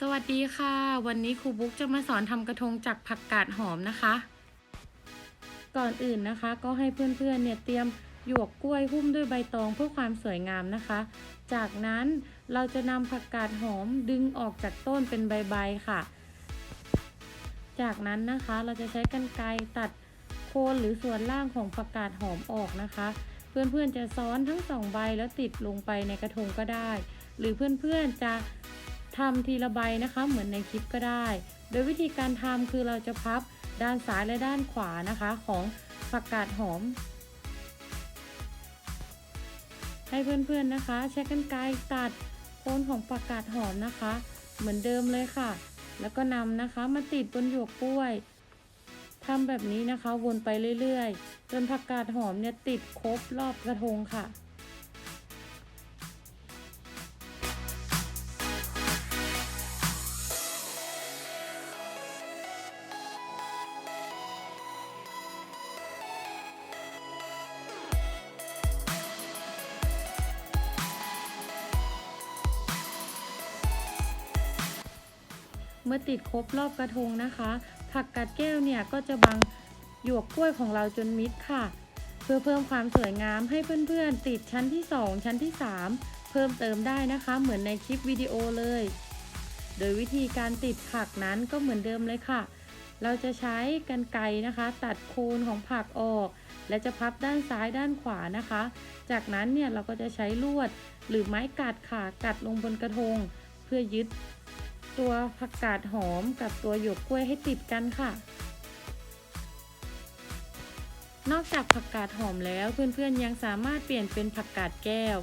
สวัสดีค่ะ วันนี้ครูบุ๊กจะมาสอนทำกระทงจากผักกาดหอมนะคะ ก่อนอื่นนะคะ ก็ให้เพื่อนๆเนี่ยเตรียมหยวกกล้วยหุ้มด้วยใบตองเพื่อความสวยงามนะคะ จากนั้นเราจะนำผักกาดหอมดึงออกจากต้นเป็นใบๆค่ะ จากนั้นนะคะเราจะใช้กรรไกรตัดโคนหรือส่วนล่างของผักกาดหอมออกนะคะ เพื่อนๆจะซ้อนทั้งสองใบแล้วติดลงไปในกระทงก็ได้ หรือเพื่อนๆจะ ทำทีละใบนะคะ เหมือนในคลิปก็ได้ โดยวิธีการทำคือเราจะพับด้านซ้ายและด้านขวานะคะของผักกาดหอม ให้เพื่อนๆนะคะ ใช้กรรไกรตัดโคนของผักกาดหอมนะคะ เหมือนเดิมเลยค่ะ แล้วก็นำนะคะมาติดบนหยวกกล้วยทำแบบนี้นะคะวนไปเรื่อยๆ จนผักกาดหอมเนี่ยติดครบรอบกระทงค่ะ เมื่อติดครบรอบกระทงนะคะ ผักกาดแก้วเนี่ยก็จะบังหยวกกล้วยของเราจนมิดค่ะ เพื่อเพิ่มความสวยงามให้เพื่อนๆ ติดชั้นที่ 2 ชั้นที่ 3 เพิ่มเติมได้นะคะ เหมือนในคลิปวิดีโอเลย โดยวิธีการติดผักนั้นก็เหมือนเดิมเลยค่ะ เราจะใช้กรรไกรนะคะ ตัดโคนของผักออก และจะพับด้านซ้ายด้านขวานะคะ จากนั้นเนี่ยเราก็จะใช้ลวดหรือไม้กัดค่ะกัดลงบนกระทง เพื่อยึด ตัวผักกาดหอมกับตัวหยวกกล้วยให้ติดกันค่ะ นอกจากผักกาดหอมแล้วเพื่อนๆยังสามารถเปลี่ยนเป็นผักกาดแก้ว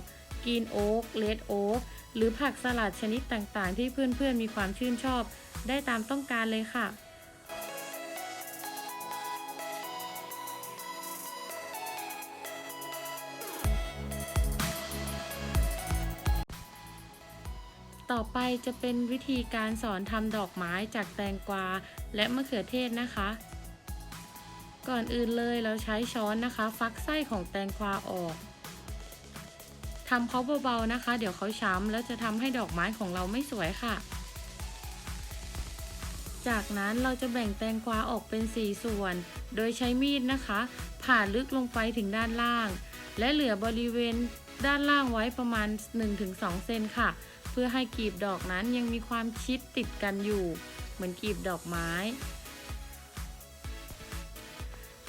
กีนโอ๊กเลดโอ๊กหรือผักสลัดชนิดต่างๆ ที่เพื่อนๆมีความชื่นชอบ ได้ตามต้องการเลยค่ะ ต่อไปจะเป็นวิธีการสอนทำดอกไม้จากแตงกวา และมะเขือเทศนะคะ ก่อนอื่นเลยเราใช้ช้อนนะคะ ฟักไส้ของแตงกวาออกทำเขาเบาๆนะคะ เดี๋ยวเขาช้ำแล้วจะทำให้ดอกไม้ของเราไม่สวยค่ะ จากนั้นเราจะแบ่งแตงกวาออกเป็น 4 ส่วน โดยใช้มีดนะคะ ผ่าลึกลงไปถึงด้านล่าง และเหลือบริเวณด้านล่างไว้ประมาณ 1-2 เซนค่ะ เพื่อให้กลีบดอกนั้นยังมีความชิดติดกันอยู่ เหมือนกลีบดอกไม้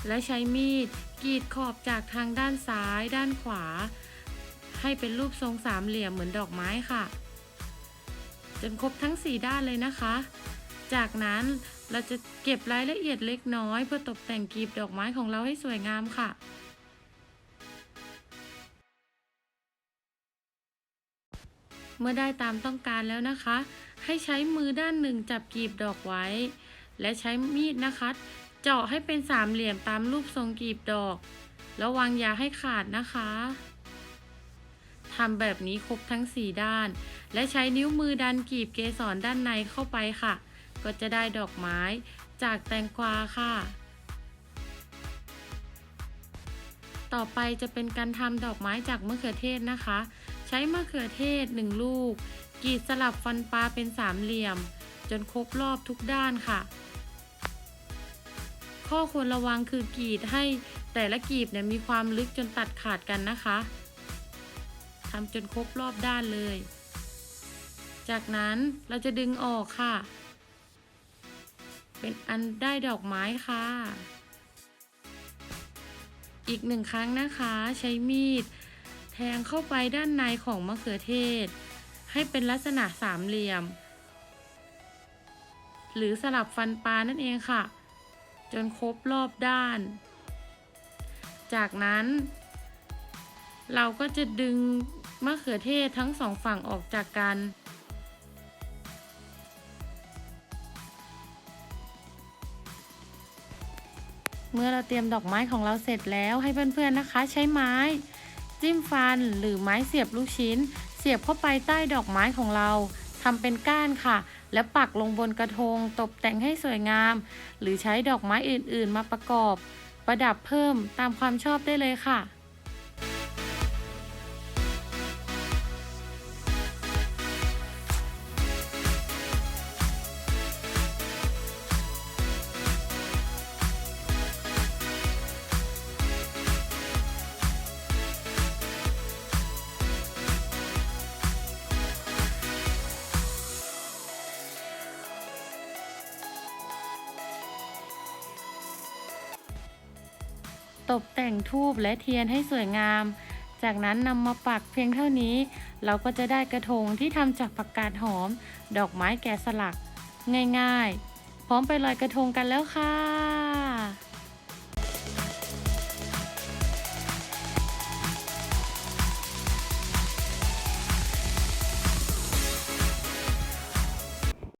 และใช้มีดกรีดขอบจากทางด้านซ้าย ด้านขวา ให้เป็นรูปทรงสามเหลี่ยมเหมือนดอกไม้ค่ะ จนครบทั้ง 4 ด้านเลยนะคะ จากนั้นเราจะเก็บรายละเอียดเล็กน้อย เพื่อตกแต่งกลีบดอกไม้ของเราให้สวยงามค่ะ เมื่อได้ตามต้องการแล้วนะคะ ให้ใช้มือด้านหนึ่งจับกลีบดอกไว้ และใช้มีดนะคะ เจาะให้เป็นสามเหลี่ยมตามรูปทรงกลีบดอกระวังอย่าให้ขาดนะคะทำแบบนี้ครบทั้ง 4 ด้าน และใช้นิ้วมือดันกลีบเกสรด้านในเข้าไปค่ะ ก็จะได้ดอกไม้จากแตงกวาค่ะ ต่อไปจะเป็นการทำดอกไม้จากมะเขือเทศนะคะ ช้มะเขือเทศ 1 ลูกกรีดสลับฟันปลาเป็นสามเหลี่ยม จนครบรอบทุกด้านค่ะ ข้อควรระวังคือกรีดให้แต่ละกรีบเนี่ยมีความลึกจนตัดขาดกันนะคะทำจนครบรอบด้านเลย จากนั้นเราจะดึงออกค่ะ เป็นอันได้ดอกไม้ค่ะ อีกหนึ่งครั้งนะคะ ใช้มีด แทงเข้าไปด้านในของมะเขือเทศ ให้เป็นลักษณะสามเหลี่ยม หรือสลับฟันปลานั่นเองค่ะ จนครบรอบด้าน จากนั้น เราก็จะดึงมะเขือเทศทั้งสองฝั่งออกจากกันเมื่อเราเตรียมดอกไม้ของเราเสร็จแล้วให้เพื่อนๆนะคะ ใช้ไม้ จิ้มฟันหรือไม้เสียบลูกชิ้น เสียบเข้าไปใต้ดอกไม้ของเราทำเป็นก้านค่ะ แล้วปักลงบนกระทง ตกแต่งให้สวยงาม หรือใช้ดอกไม้อื่นๆ มาประกอบ ประดับเพิ่มตามความชอบได้เลยค่ะ ตกแต่งทูบและเทียนให้สวยงาม จากนั้นนำมาปักเพียงเท่านี้ เราก็จะได้กระทงที่ทำจากผักกาดหอม ดอกไม้แกะสลัก ง่ายๆ พร้อมไปลอยกระทงกันแล้วค่ะ